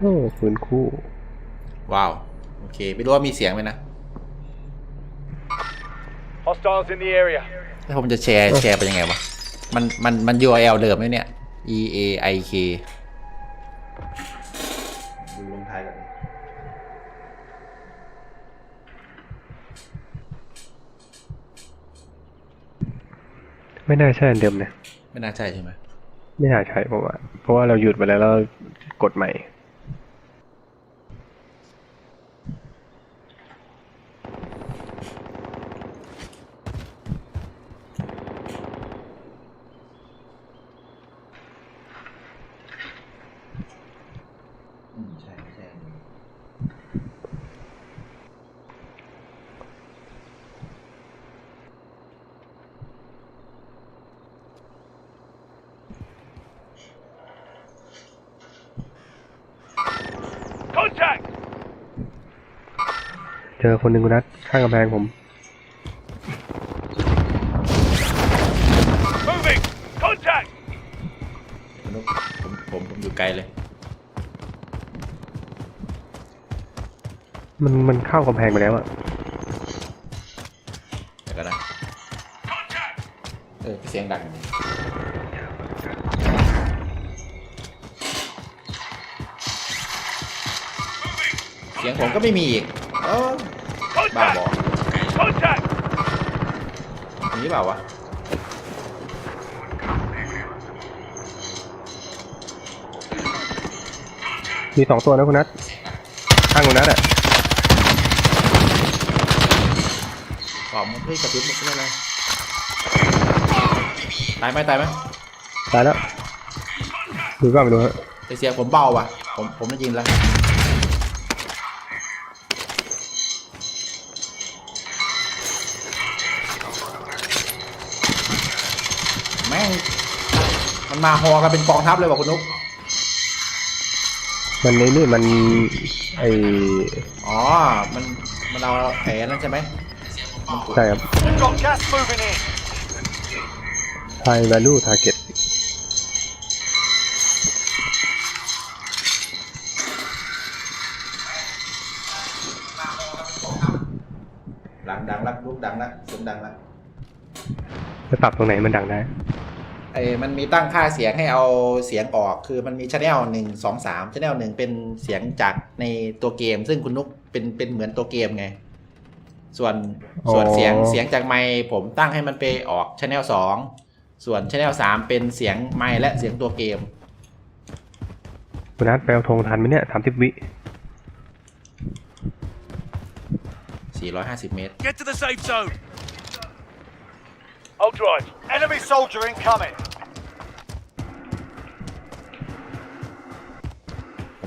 โอ้ปืนคู่ ว้าว โอเค ไม่รู้ว่ามีเสียงไหมนะ Hostiles in the area. แล้วผมจะแชร์แชร์ไปยังไงวะ มันมันมัน URL เดิมไหมเนี่ย E A I K ดูลงท้ายกันไม่น่าใช่อันเดิมนะ ไม่น่าใช่ใช่ไหมไม่น่าใช่เพราะว่า เพราะว่าเราหยุดไปแล้วแล้วกดใหม่ เจอคนหนึ่งคุณนัดข้างกำแพงผม Moving! Contact! คุณนุ๊กผมผมผมอยู่ไกลเลย มันมันเข้ากำแพงไปแล้วอะเดี๋ยวกันนะเออเสียงดังเสียงผมก็ไม่มีอีกเออ บ้าบอ Contact! อย่างนี้เปล่าวะมีสองตัวนะคุณนัดข้างคุณนัดอะตอบมันเฮ้ยกระตุ้นมันอะไรตายไหมตายไหมตายแล้วดูก็ไม่รู้ฮะแต่เสียงผมเบาว่ะผมผมได้ยินแล้ว แม่ง มันมาฮอกันเป็นกองทัพเลยว่ะคุณนุ๊กมันในนี่มันไออ๋อ มันมันเอาแผลนั่นใช่ไหมใช่ครับ We've got gas moving in. high value target ดังดังแล้วลูกดังแล้วเสียงดังแล้วจะปรับตรงไหนมันดังได้ไอ้มันมีตั้งค่าเสียงให้เอาเสียงออก คือมันมีชแนลหนึ่งสองสามชแนลหนึ่งเป็นเสียงจากในตัวเกม ซึ่งคุณนุกเป็นเป็นเหมือนตัวเกมไง ส่วนส่วนอ๋อเสียงเสียงจากไมค์ผมตั้งให้มันไปออกชแนลสองส่วนชแนลสามเป็นเสียงไมค์และเสียงตัวเกมคุณนัดไปเอาธงทันไหมเนี่ยสามสิบวิ450เมตร Get to the safe zone. I'll drive. Enemy soldier incoming.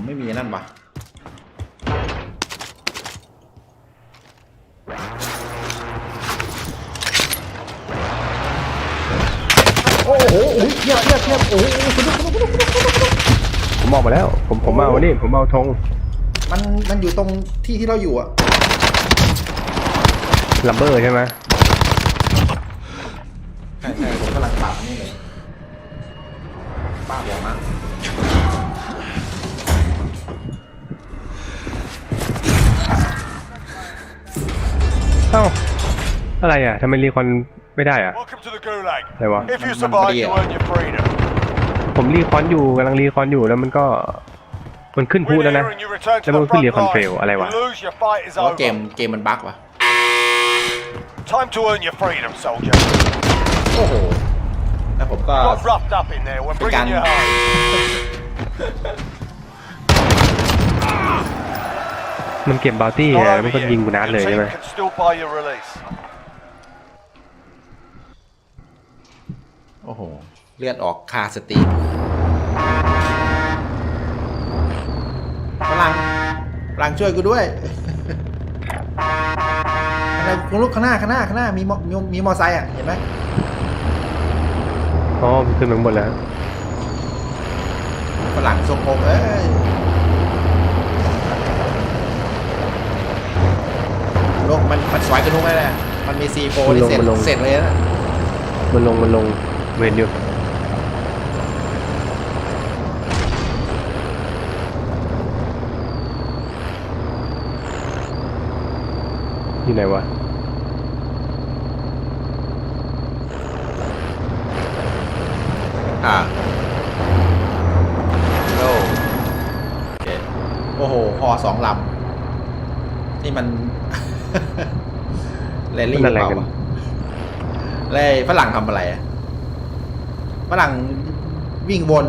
ผมไม่มีนั่นวะโอ้โหเทียบเทียบเทียบโอ้โหคุณนุกคุณนุกคุณนุกคุณนุกคุณนุกผมออกมาแล้ว ผมผมเอานี่ผมเอาธงมันมันอยู่ตรงที่ที่เราอยู่อะลัมเบอร์ใช่ไหมใช่ใช่ผมกำลังปรับนี่เลยป้าบอกมา เอ้า อะไรอะทำไมรีคอนไม่ได้อะ Welcome to the Gulag. อะไรวะ If you survive, you earn your freedom. ผมรีคอนอยู่กำลังรีคอนอยู่แล้วมันก็ มันขึ้นพู Win แล้วนะ here and you return to แล้วมัน the ขึ้น front recon line. fail อะไรวะ You lose, your fight is เพราะว่าเกม over. เกมมันบั๊กว่ะ Time to earn your freedom, soldier. โอ้โห แล้วผมก็ Got roughed up in there. We're Began. bringing you home. มันเก็บบาวตี้ Not ไง over แล้วมันก็ yet. ยิงกูนัด Your เลยใช่ team ไหม can still buy your release. โอ้โห เลือดออกคาสตรีมพลังพลังช่วยกูด้วยอะไรคุณลูกข้างหน้าข้างหน้าข้างหน้ามีมอมีมีมอไซค์อะ เห็นไหมอ๋อมันขึ้นมาข้างบนแล้วฝรั่งทรงอกเอ้ย ลงมันมันสวยกระนุกได้แหละมันมีซีโฟนี่เสร็จมันลง เสร็จเลยนะมันลงมันลงเวนอยู่อยู่ไหนวะอ่าโลโโอ้โหพอสองลำนี่มัน ลลี่หรือเปล่าวะแล้วไอ้ฝรั่งทำอะไรอะฝรั่งวิ่งวน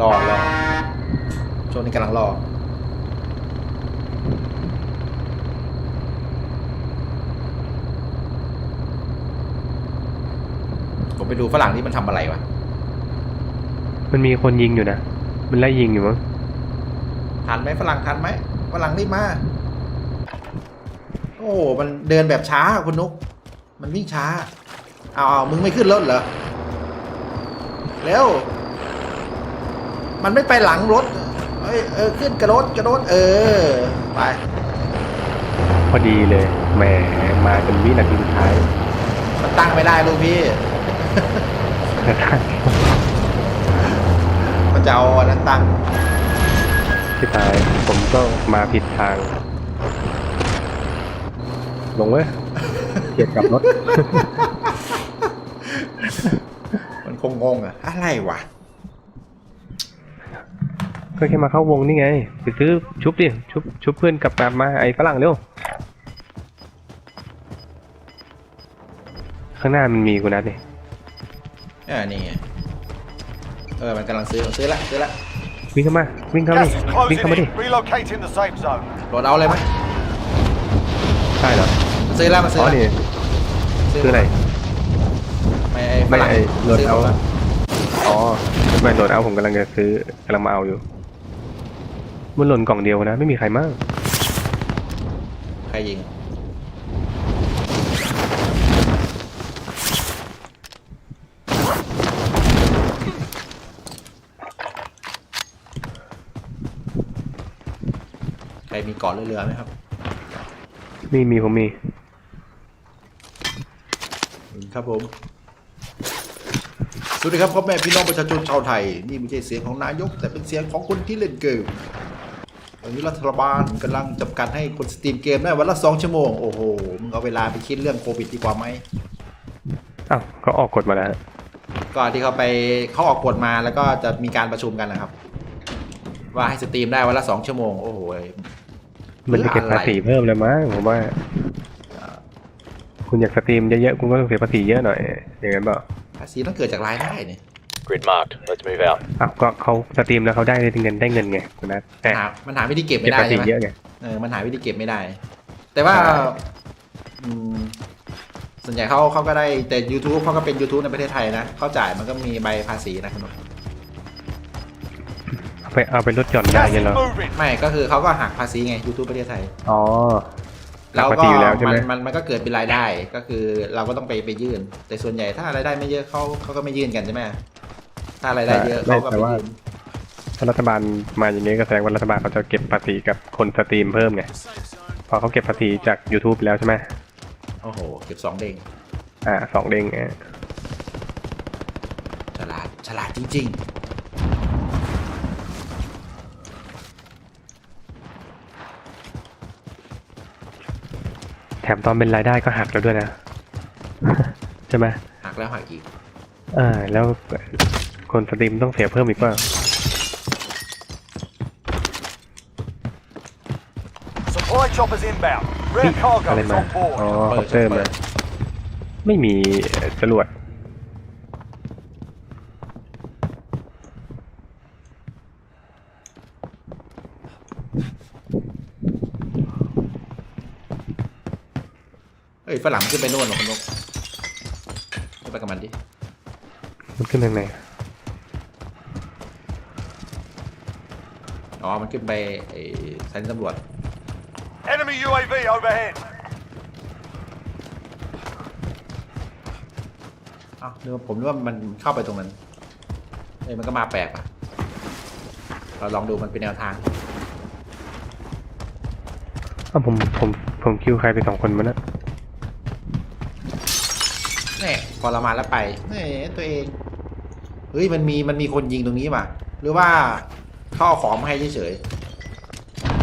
รอรอช่วงนี้กำลังรอ ผมไปดูฝรั่งที่มันทำอะไรวะ มันมีคนยิงอยู่นะ มันไล่ยิงอยู่มั้งทันไหมฝรั่งทันไหมฝรั่งรีบมา โอ้ มันเดินแบบช้าคุณนุก มันวิ่งช้า เอาเอามึงไม่ขึ้นรถเหรอ เร็ว มันไม่ไปหลังรถ เอ้ยเออขึ้นกระโดดกระโดดเออ ไป พอดีเลยแหมมาจนวินาทีสุดท้ายมันตั้งไม่ได้ลูกพี่ กระทั่ง มันจะเอาอันนั้นตั้งที่ตายผมก็มาผิดทาง ลงเว้ยเกียดกลับรถ มันคงงงอะอะไรวะก็แค่มาเข้าวงนี่ไง ไปซื้อชุบดิ ชุบชุบเพื่อนกลับมามาไอ้ฝรั่งเร็ว ข้างหน้ามันมีกูนัดดิเออนี่ไง เออมันกำลังซื้อซื้อละซื้อละวิ่งเข้ามา วิ่งเข้ามา Gas ดิ is วิ่ง closing เข้ามาดิ in. Relocating the safe zone. โหลดเอาเลยไหมใช่เหรอ มันซื้อแล้วมันซื้อ๋ออแล้วนี่ซื้ออะไร ไม่ไอ้ฝไม่รั่งไอ้โหลดซื้เอา หมแล้วอ๋อไม่โหลดเอาผมกำลังจะซื้อกำลังมาเอาอยู่ มันหล่นกล่องเดียวนะ ไม่มีใครมากใครยิง ใครมี เกาะเรือๆไหมครับมีมีผมมี ครับผม สวัสดีครับพ่อแม่พี่น้องประชาชนชาวไทย นี่ไม่ใช่เสียงของนายก แต่เป็นเสียงของคนที่เล่นเกมตอนนี้รัฐบาลกำลังจำกัดให้คนสตรีมเกมได้วันละสองชั่วโมง โอ้โห มึงเอาเวลาไปคิดเรื่องโควิดดีกว่าไหมอ้าวเขาออกกฎมาแล้วก็ที่เขาไปเขาออกกฎมาแล้วก็จะมีการประชุมกันนะครับ ว่าให้สตรีมได้วันละสองชั่วโมง โอ้โห มันจะเก็บภาษีเพิ่มเลยมั้งผมว่า คุณอยากสตรีมเยอะๆ คุณก็ต้องเสียภาษีเยอะหน่อยอย่างนั้นเปล่าภาษีต้องเกิดจากรายได้เนี่ย Grid marked. Let's move out. อ้าวก็เขาสตรีมแล้วเขาได้เงินได้เงินไงคุณนัทแต่หามันหาวิธีเก็บเก็ไม่บได้ภาษีใช่ไหมเยอะไง เออมันหาวิธีเก็บไม่ได้ แต่ว่าใช่ อืมส่วนใหญ่เขาเขาก็ได้แต่ YouTube เขาก็เป็น YouTube ในประเทศไทยนะเขาจ่ายมันก็มีใบภาษีนะคุณผู้ชมเอา ไปเอาไปลดหย่อนได้ Gas เงี้ย is เหรอ moving. ไม่ก็คือเขาก็หักภาษีไง YouTube ประเทศไทยอ๋อ แล้วหักก็ภาษีอยู่แล้วใช่มัไหมนมันมันก็เกิดเป็นรายได้ก็คือเราก็ต้องไปไปยื่น แต่ส่วนใหญ่ถ้ารายได้ไม่เยอะเขาเขาก็ไม่ยื่นกันใช่ไหมถ้ารายได้เยอะเขาก็ไปยื่นถ้ารัฐบาลมาอย่างนี้ก็แสดงว่ารัฐบาลเขาจะเก็บภาษีกับคนสตรีมเพิ่มไงพอเขาเก็บภาษีจาก YouTube แล้วใช่ไหมโอ้โห เก็บสองเด้งอ่าสองเด้งอะฉลาดฉลาดจริงแมตอนเป็นรายได้ก็หักแล้วด้วยนะ ใช่ไหมๆหักแล้วหักอีกอ่าแล้วคนสตรีมต้องเสียเพิ่มอีกว่า Supply choppers inbound. เฮ้ย Rare cargo อะไร is มา on board. อ๋อเปิคอดปเตอร์เปิมาดไม่มีจรวด ฝรั่งมันขึ้นไปโน่นหรอคุณนกขึ้นไปกับมันดิมันขึ้นทางไหนอ๋อ มันขึ้นไปไอ้สถานีตำรวจ Enemy UAV overhead. อ้าวนึกว่าผมนึกว่ามันเข้าไปตรงนั้นเอ้ยมันก็มาแปลกอะ เราลองดูมันเป็นแนวทาง อ้าวผมผมผมคิวใครไปสองคนมานะ พอเรามาแล้วไปนี่ตัวเอง เฮ้ยมันมีมันมีคนยิงตรงนี้ป่ะ หรือว่าเขาเอาของมาให้เฉย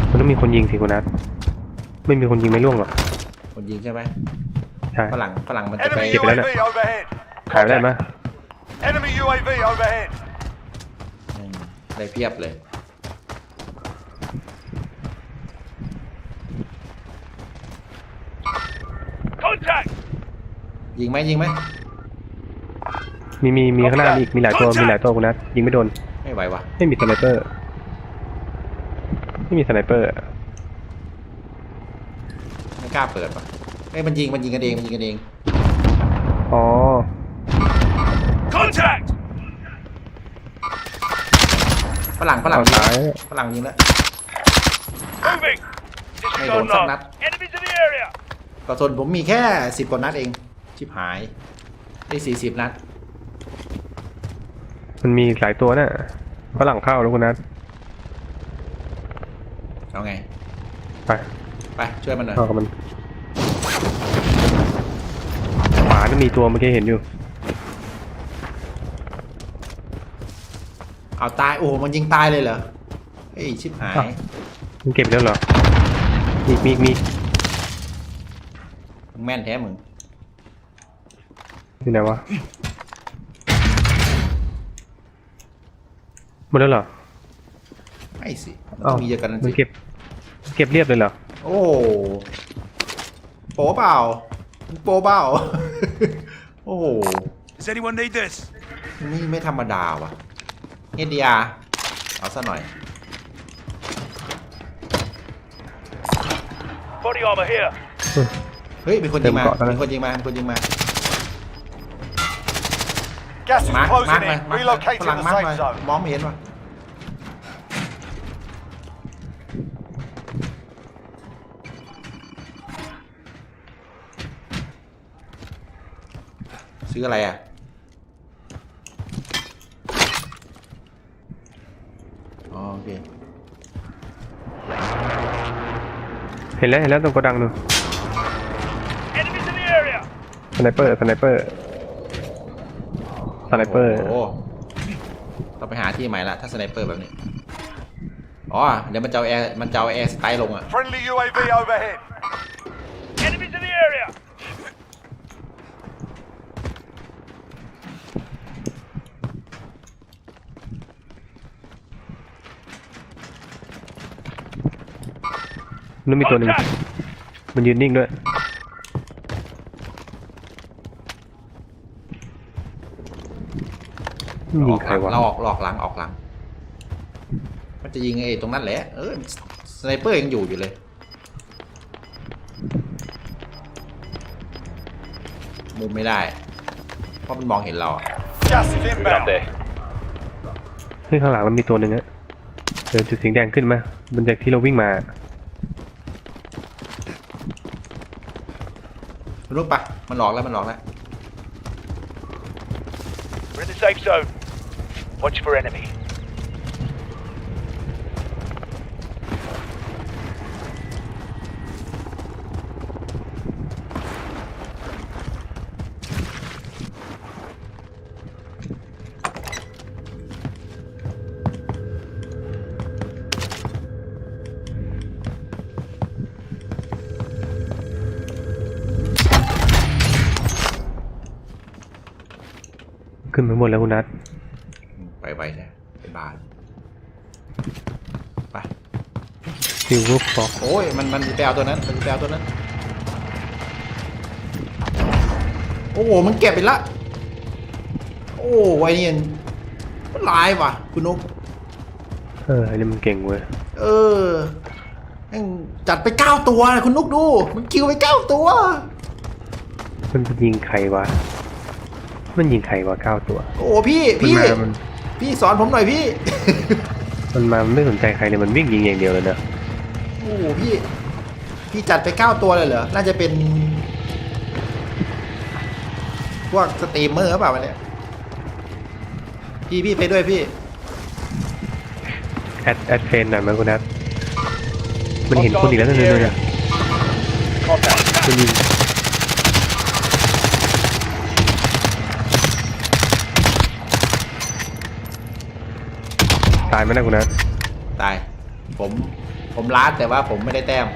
มันต้องมีคนยิงสิคุณนัทไม่มีคนยิงไม่ล่วงหรอกๆคนยิงใช่ไหมใช่ ฝรั่งฝรั่งมันจะไป Enemy เก็บไปแล้วนะ UAV overhead. ขายไปได้ไหม Enemy UAV overhead. อืมได้เพียบเลย Contact. ยิงไหมยิงไหม มีมีมีข้างหน้ามีอีกมีหลายตัวมีหลายตัวคุณนัทยิงไม่โดนไม่ไหววะไม่มีสไนเปอร์ไม่มีสไนเปอร์ไม่กล้าเปิดป่ะเอ้ยมันยิงมันยิงกันเองมันยิงกันเองอ๋อ Contact. ฝรั่งฝรั่งเอายิงซ้ายฝรั่งยิงแล้ว Moving. This Mày is đồn on sắp not. nát. Enemies in the area. กระสุนผมมีแค่สิบกว่านัดเองชิบหายได้สี่สิบนัด มันมีหลายตัวน่ะฝรั่งเข้าแล้วคุณนัทเอาไง ไปไปช่วยมันหน่อย เข้ากับมันขวาจะมีตัวเมื่อกี้เห็นอยู่ เอาตาย โอ้โหมันยิงตายเลยเหรอเฮ้ยชิบหายอ้าวมันเก็บแล้วเหรอมีมีมีมึงแม่นแท้มึงอยู่ไหนวะ หมดแล้วเหรอไม่สิมันอ้าต้วองมีเยอะกันนั่นมันสิเก็บ เก็บเรียบเลยเหรอ โอ้โปเปล่ามึงโปเปล่า โอ้โห Does anyone need this? นี่ไม่ธรรมดาว่ะเอเดียเอาซะหน่อย Body armor here. เฮ้ยมีคนยิงมาเต็มเกาะแล้วนะ มีคนยิงมามีคนยิงมา Gas is มาร์ค closing มาร์คมา in. มาร์คฝ Relocating รั่ง the มาร์ค safe มา zone. มองไม่เห็นว่ะซื้ออะไรอะ อ๋อโอเค เห็นแล้วเห็นแล้วตรงโกดังนู่น Enemies in the area. สไนเปอร์สไนเปอร์ สไนเปอร์ โอ้โหต้องไปหาที่ใหม่ละถ้าสไนเปอร์แบบนี้ อ๋อ เดี๋ยวมันจะเอาแอร์มันจะเอาแอร์สไตล์ลงอะ Friendly UAV overhead. Enemies in the area. นู่นมีตัวหนึ่ง Contact. มันยืนนิ่งด้วย ยิอองกใคหรลังวะเราออกหลอกหลังออกหลัง มันจะยิงไอ้ตรงนั้นแหละ เออสไนเปอร์ยังอยู่อยู่เลย มุมไม่ได้ เพราะมันมองเห็นเราอะ Gas is Moving up inbound. there. เฮ้ยข้างหลังมันมีตัวหนึ่งอะเดินจุดสีแดงขึ้นมาบนจากที่เราวิ่งมารู้ปะมันหลอกแล้วมันหลอกแล้ว We're in the safe zone. Watch for enemy. ขึ้นไปหมดแล้วคุณนัท ไปไปใช่เป็นบาทไปซิลเวอร์ฟ็อกโอ้ยมันมันไปเอาตัวนั้นมันไปเอาตัวนั้น โอ้โหมันเก็บไปละ โอ้ไอ้นี่มันลายว่ะ คุณนุ๊กเอออันนี้มันเก่งเว้ยเออแม่งจัดไปเก้าตัวนะคุณนุ๊กดู มันคิวไปเก้าตัว มันยิงใครวะ มันยิงใครวะเก้าตัว โอ้พี่มันพี่มามัน พี่สอนผมหน่อยพี่ มันมามันไม่สนใจใครเลยมันวิ่งยิงอย่างเดียวเลยนะโอ้โหพี่ พี่จัดไปเก้าตัวเลยเหรอ น่าจะเป็น พวกสตรีมเมอร์หรือเปล่าวันเนี้ยพี่พี่ไปด้วยพี่ แอดแอดเฟนหน่อยไหมคุณนัทมันเห็นคนอีกแล้วนั่นเลยนะ Contact. มันยิงายไหมนะคุณนะตาย ผม ผมลาดแต่ว่าผมไม่ได้แต้ม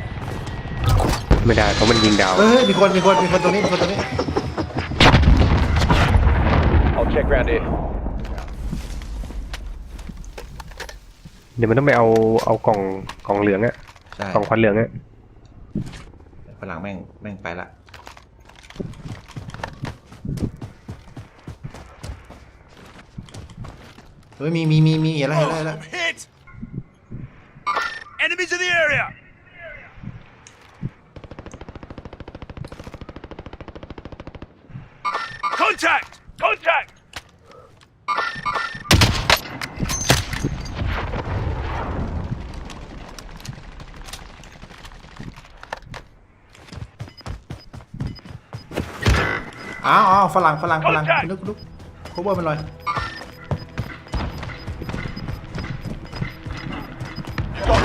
ไม่ได้เพราะมันยิงดาว เฮ้ย มีคน มีคน มีคนตรงนี้ มีคนตรงนี้ I'll check round here. เดี๋ยวมันต้องไปเอาเอากล่องกล่องเหลืองอะใช่กล่องควันเหลืองอะฝรั่งแม่ง แม่งไปละ ฮ้ยมีมีมีมีเห็นแล้วเห็นแล้วเห็นแล้ว Hit! Enemies in the area! Contact! Contact! อ้าวอ้าวฝรั่งฝรั่งฝรั่ง Contact ลุกลุกโคเวอร์มันเลย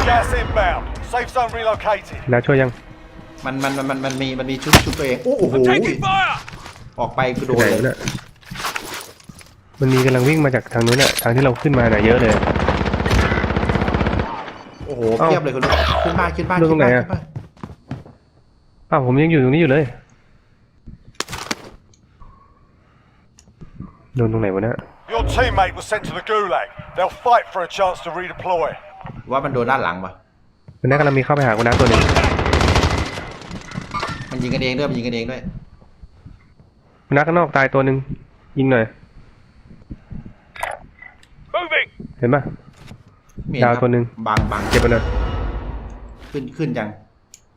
gas inbound. Safe zone relocated. นะช่วยยังมันมันมันมันมันมีมันมีชุดชุดตัวเองโอ้โห I'm taking fire! ออกไปกูโดนไหนเลวะยเนี่ยมันมีกำลังวิ่งมาจากทางนู้นอะทางที่เราขึ้นมาน่ะเยอะเลย โอ้โหเอ้าเทียบเลยคุณลุกขึ้นบ้านขึ้นบ้านเรื่องตรงไหนอะ ขึ้บ้าอ้าวผมยังอยู่ตรงนี้อยู่เลยโดนตรงไหนวะเนี่ย Your teammate was sent to the gulag. They'll fight for a chance to redeploy. ว่ามันโดนด้านหลังปะคุณน้ากำลังมีเข้าไปหาคุณน้าตัวหนึงมันยิงกันเองด้วยมันยิงกันเองด้วย คุณน้าข้างนอกตายตัวหนึ่งยิงหน่อย Moving! เห็นปะไม่เห็นครับดาวตัวหนึ่งบังบังเก็บไปเลยขึ้นขึ้นยัง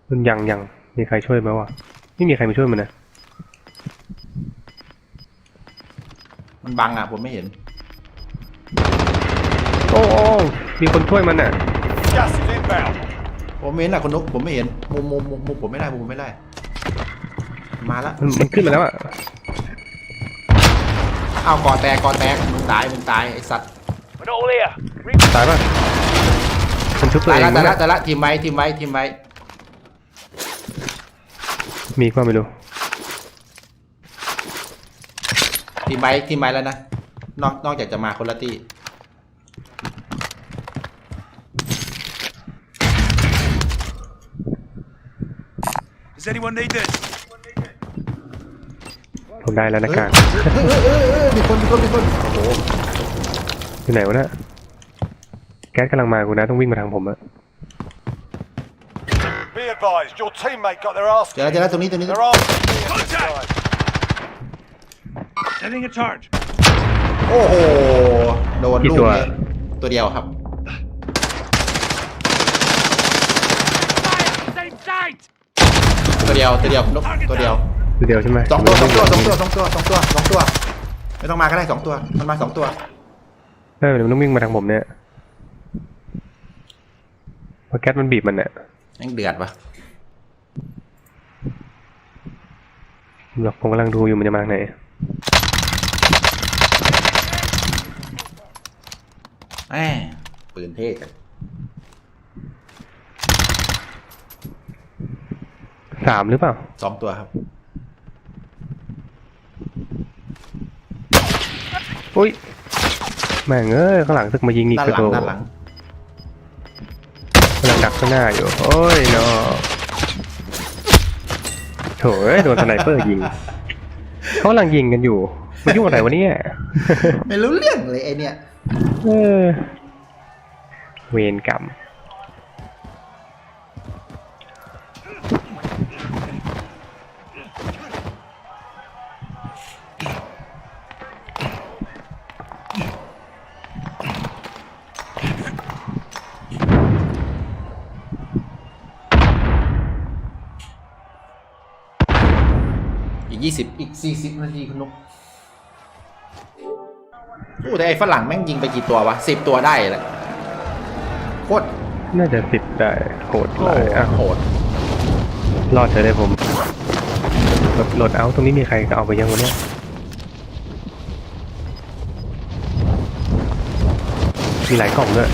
มันยังยังมีใครช่วยไหมวะไม่มีใครมาช่วยมันนะมันบังอะผมไม่เห็น โอ้โอ้มีคนช่วยมันน่ะ Gas is inbound. ผมไม่เห็นอะคุณนุกผมไม่เห็นมุมมุมมุมมุมผมไม่ได้มุมผมไม่ได้ มาละมันมันขึ้นมาแล้วอะอ้าวกอแตกกอแตกมึงตายมึงตายไอ้สัตว์ We're all here. ตายปะมันชุบตัวตายเองละมั้ตายงละน่ะตายละทีมไว้ทีมไว้ทีมไว้มีก็ไม่รู้ทีมไว้ทีมไว้แล้วนะนอกนอกจากจะมาคนละที่ Does anyone need this? ผมได้แล้วหนะกากเฮ้ยเฮ้ยเฮ้ยเฮ้ยมีคนมีคนมีคนโอ้โหอยู่ไหนวะเนี่ยแก๊สกำลังมาคุณน้าต้องวิ่งมาทางผมอะ Be advised, your teammate got their ass เจอแล้วเจอแล้วตรงนี้ตรงนี้ Their arms are being inside. Setting a charge. โอ้โห โดนลูกนี้ตัวเดียวครับ Same site! ตัว เดียวตัวเดียวนุกตัวเดียวตัวเดียวใช่ไหมสองตัวสองตัวสองตัวสองตัวสองตัวสองตัวไม่ต้องมาก็ได้สองตัวมันมาสองตัวเออเดี๋ยวมันต้องวิ่งมาทางผมเนี่ยเพราะแก๊สมันบีบมันเนี่ยยังเดือดปะผมบอกผมกำลังดูอยู่มันจะมาทางไหนแหมปืนเท่จัง สามหรือเปล่า สองตัวครับ อุ้ย แม่งเอ้ยข้างหลังตึกมายิงอีกด้านกระหลัโดงดด้านหลัง กำลังดักข้างหน้าอยู่ โอ้ยเนาะโถเอ้ยโดนสไนเปอร์ยิงเขากำลังยิงกันอยู่มายุ่งอะไรวะเนี่ย ไม่รู้เรื่องเลยไอเนี่ย เออเวรกรรม อีกยี่สิบอีกสี่สิบนาทีคุณนุกโอ้แต่ไอฝรั่งแม่งยิงไปกี่ตัววะสิบตัวได้แหละโคตรน่าจะสิบได้โหดโอ้เลยอะโหดรอดเฉยเลยผมโหลดโหลดเอาตรงนี้มีใครเอาไปยังวะเนี่ยมีหลายกล่องด้วย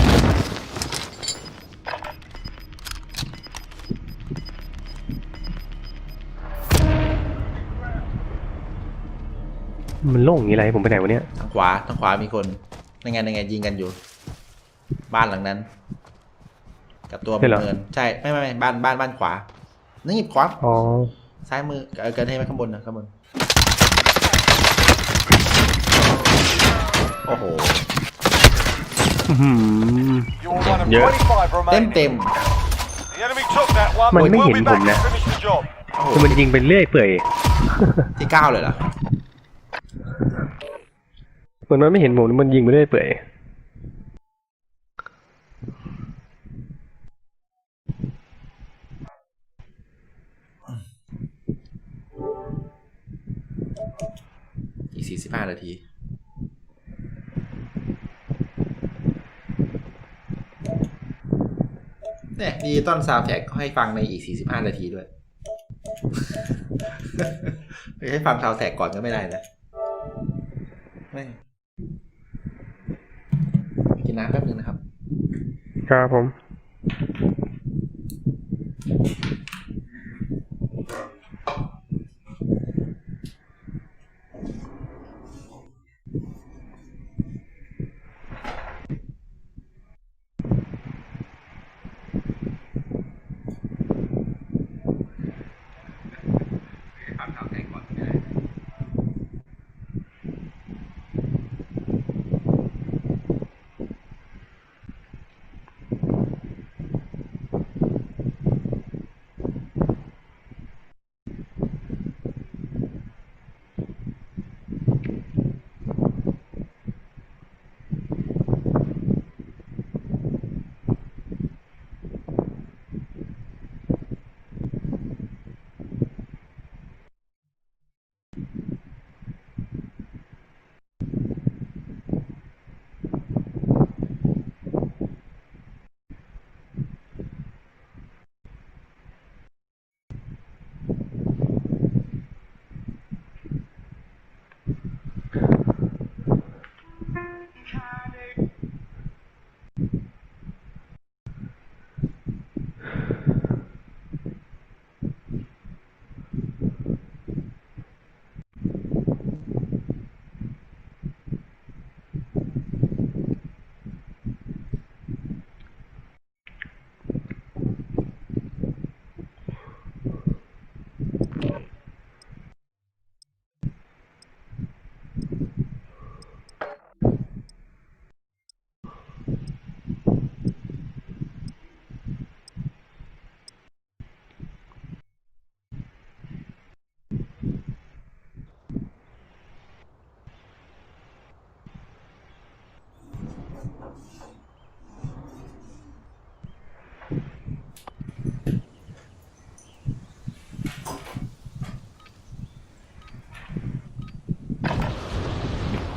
มันโล่งอย่างนี้ไรผมไปไหนวะเนี่ยทางขวาทางขวามีคนยังไงยังไงยิงกันอยู่ บ้านหลังนั้น กับตัวใช่เหรอเนินใช่ไม่ไม่ไม่บ้านบ้านบ้านขวานี่ขวาอ๋อซ้ายมือเออเกินให้ไหมข้างบนนะข้างบนโอ้โหอื้อหือ You're one of Yeah. 25เต็ม remaining. เต็ม The enemy took that one, Man, but mấy we'll nhìn be back cùng nè. to finish the job. คือมันยิงไปเรื่อยเปื่อยที่เก้าเลยเหรอ เหมือนมันไม่เห็นผมมันยิงไปเรื่อยเปื่อยอีกสี่สิบห้านาที เนี่ยดิจิตอลซาวแท็กให้ฟังในอีกสี่สิบห้านาทีด้วย ให้ฟังซาวแท็กก่อนก็ไม่ได้นะ ไม่ น้ำแป๊บนึงนะครับ ครับผม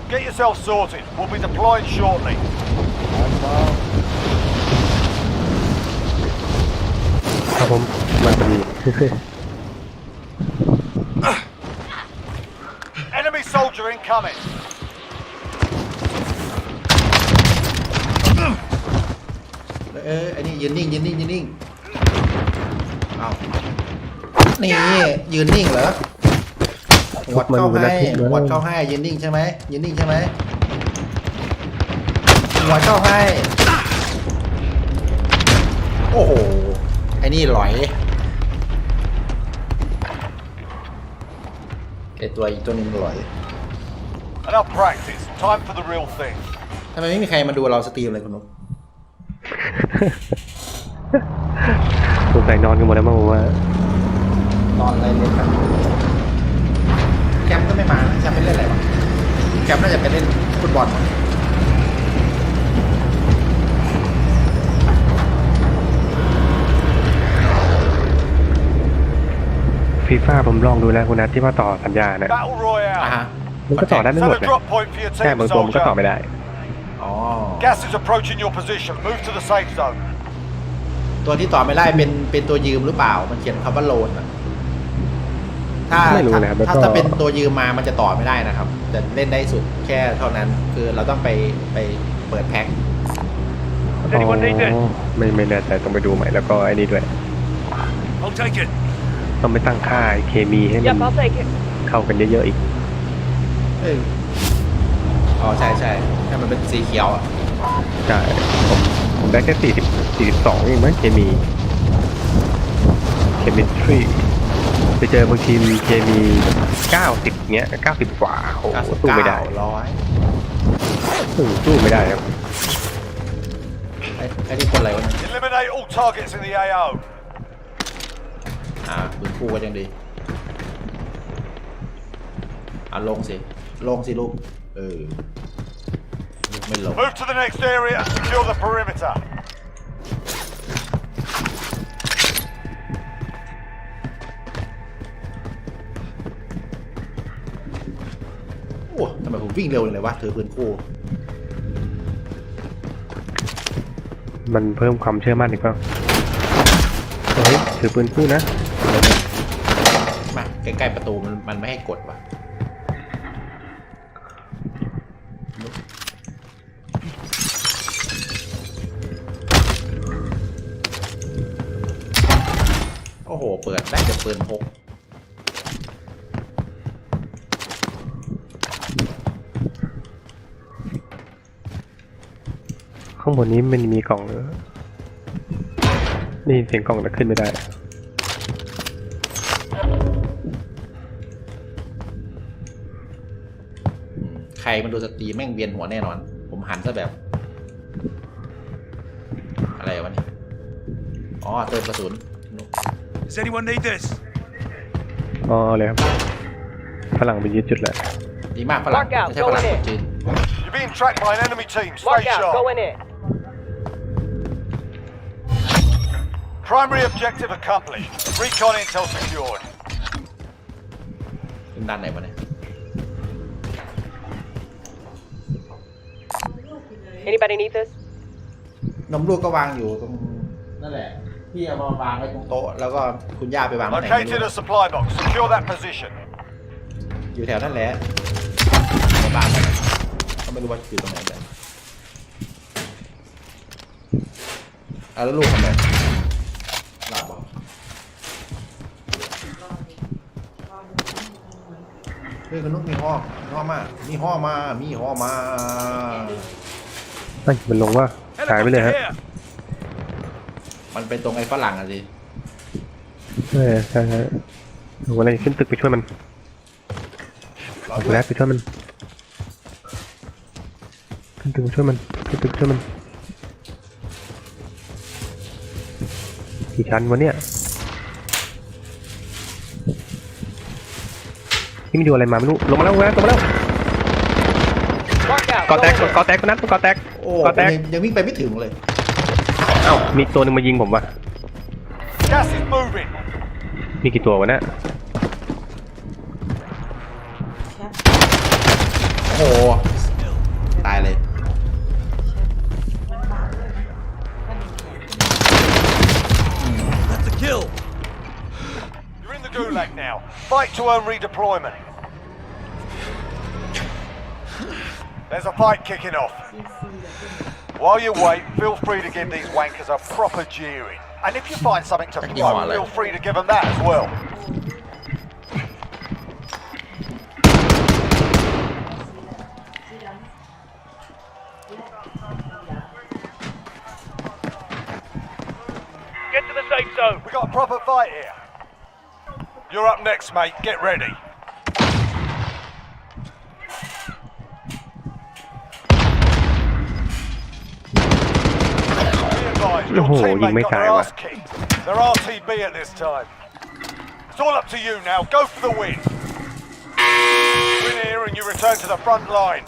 Get yourself sorted. We'll be deploying shortly. ครับผมมันพอดี Enemy soldier incoming. เออไอ้นี่ยืนนิ่งยื นนิ่งยืนนิ่งเอานี่ยืนนิ่งเหรอหวดเข้าให้หวดเข้าให้ยืนนิ่งใช่ไหมยืนนิ่งใช่ไหมหวดเข้าให้ โอ้โหไอ้นี่หลอยไอตัวอีกตัวหนึงหลอย Enough practice. Time for the real thing. ทำไมไม่มีใครมาดูเราสตรีมเลยคุณนุ๊กสงสัยนอนกันหมดแล้วมั้งผมว่า นอนอะไรเล่นกัน แคมป์ก็ไม่มานะแคมป์ไปเล่นอะไรวะแคมป์น่าจะไปเล่นฟุตบอลมั้งฟีฟ่าผมลองดูแล้วคุณนัทที่ว่าต่อสัญญาเนี่ย Battle อะ Royale. ฮะมันก็ต่อได้ไม่ Set หมด a นะ drop point for your แค่ team, บางตัวมันก็ต่อ soldier. ไม่ได้ อ๋อ Gas is approaching your position. Move to the safe zone. ตัวที่ต่อไม่ได้เป็นเป็นตัวยืมหรือเปล่า มันเขียนคำว่าโลนอะ ถ้าไม่รู้นะครับแล้วก็ถ้าถ้าเป็นตัวยืมมามันจะต่อไม่ได้นะครับ จะเล่นได้สุดแค่เท่านั้น คือเราต้องไปไปเปิดแพ็คอ๋อไม่ไม่แน่ใจต้องไปดูใหม่แล้วก็ไอ้นี่ด้วย I'll take it. ต้องไปตั้งค่าเคมีให้มัน Yep, I'll take it. เข้ากันเยอะๆอีก เอ้ยอ๋อใช่ใช่ให้มันเป็นสีเขียวอะใช่ผมผมได้แค่สี่สิบสี่สิบสองเองมั้งเคมี เคมิสทรี ไปเจอบางทีมเคมีเก้าสิบเนี้ยเก้าสิบกว่าโอ้โหสู้ไม่ได้ร้อยสู้สู้ไม่ได้ครับไอ้ไอ้ที่คนอะไรวะเนี่ย Eliminate all targets in the AO. อ่าปืนคู่ก็ยังดี อะลงสิ ลงสิลูก เออลูกไม่ลง Move to the next area and secure the perimeter. ไมผมวิ่งเร็วเลยวะถือปืนคู่มันเพิ่มความเชื่อมั่นอีกเปล่าเฮ้ยถือปืนคู่นะ มาใกล้ๆประตูมันมันไม่ให้กดว่ะโอ้โห เปิดได้แต่ปืนพก ข้างบนนี้มันมีกล่องเหรอนี่เสียงกล่องแต่ขึ้นไม่ได้อืมใครมันดูสตรีมแม่งเวียนหัวแน่นอน ผมหันซะแบบ อะไรวะเนี่ยอ๋อเติมกระสุน Does anyone need this? อ๋อเลยครับฝรั่งไปยึดจุดแล้วดีมากฝรั่ง Mark out, ไม่ใช่ฝรั่ง go ค in นจีน You're being tracked by an enemy team. Mark Stay out, sharp. go in Primary objective accomplished. Recon intel secured. ขึ้นด้านไหนวะเนี่ย Anybody need this? นมลูกก็วางอยู่ตรงนั่นแหละ พี่เอามาวางไว้ตรงโต๊ะแล้วก็คุณย่าไปวางไว้ไหนไม่ Located รู้ a supply box. Secure that position. อยู่แถวนั่นแหละในบ้านนั่นแหละก็ไม่รู้ว่าอยู่ตรงไหนแต่เอาแล้วลูกทำไม เฮ้ยคุณนุ๊กมีห้อมีห้อมา มีห้อมา มีห้อมาเฮ้ยมันลงว่าหายไปเลยฮะ here. มันเป็นตรงไอ้ฝรั่งอะสิเออใช่ใช่ผมอะไรขึ้นตึกไปช่วยมันผมแรกไปช่วยมัน ขึ้นตึกไปช่วยมัน ขึ้นตึกช่วยมัน กี่ชั้นวะเนี่ย นี่ไม่ดูอะไรมาไม่รู้ลงมาแล้วลงมาแล้วลงมาแล้ว Mark out, กอ go แตก in it. กอแตกคนนั้นกอแตก โอ้กอแตก ยังยังวิ่งไปไม่ถึงเลยเอ้ามีตัวหนึงมายิงผมว่ะ Gas is moving. มีกี่ตัววะเนี่ยโอ้โห to own redeployment. There's a fight kicking off. While you wait, feel free to give these wankers a proper jeering. And if you find something to Thank throw, feel free to give them that as well. Get to the safe zone. We got a proper fight here. You're up next, mate. Get ready. Your oh, teammate got their ass kicked. They're RTB at this time. It's all up to you now. Go for the win. Win here and you return to the front line.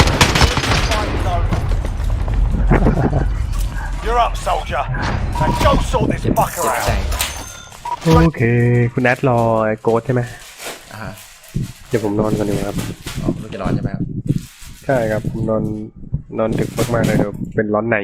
You're up, soldier. Now go sort this fucker out. โอเค คุณแอดรอไอ้โกดใช่ไหมอ่าฮะเดี๋ยวผมนอนก่อนดีกว่าครับ อ๋อลูกจะนอนใช่ไหมครับ ใช่ครับผมนอนนอนดึกมากๆเลยเดี๋ยวเป็นร้อนในอ